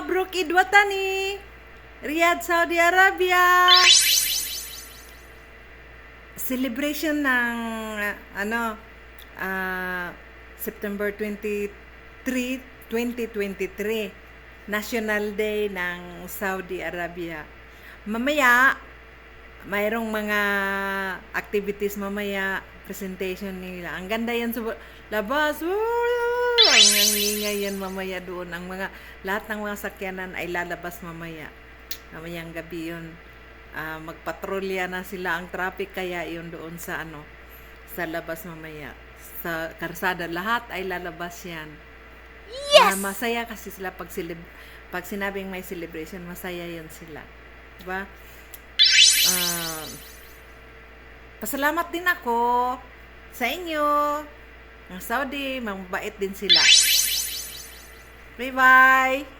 Mabruk Eid Watani. Riyadh, Saudi Arabia. Celebration ng ano ah, September 23, 2023. National Day ng Saudi Arabia. Mamaya, mayroong mga activities mamaya, presentation nila. Ang ganda yan sa labas. Woo! Ingay yan mamaya doon. Ang mga, lahat ng mga sakyanan ay lalabas mamaya. Mamayang gabi yun. Ah, magpatrolya na sila ang traffic kaya yun doon sa ano sa labas mamaya sa karsada lahat ay lalabas yan yes! masaya kasi sila pag silib pag sinabing may celebration masaya yun sila diba Ah, pasalamat din ako sa inyo ng Saudi mabait din sila. Bye bye